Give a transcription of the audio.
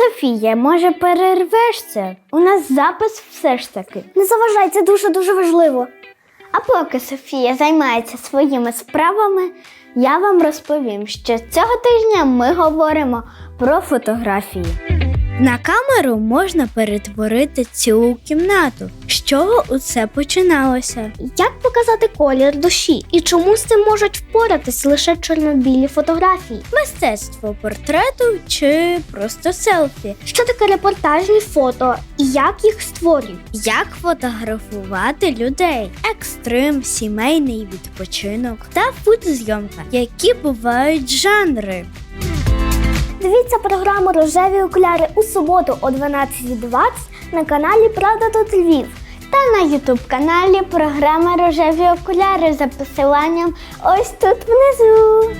Софія, може перервеш це? У нас запис все ж таки. Не заважай, це дуже-дуже важливо. А поки Софія займається своїми справами, я вам розповім, що цього тижня ми говоримо про фотографії. На камеру можна перетворити цілу кімнату. З чого усе починалося? Як показати колір душі і чому з цим можуть впоратись лише чорнобілі фотографії? Мистецтво портрету чи просто селфі? Що таке репортажні фото і як їх створюють? Як фотографувати людей? Екстрим, сімейний відпочинок та фотозйомка, які бувають жанри. Дивіться програму Рожеві окуляри у суботу о 12.20 на каналі Правда тут Львів. Та на ютуб каналі програма Рожеві окуляри за посиланням ось тут внизу.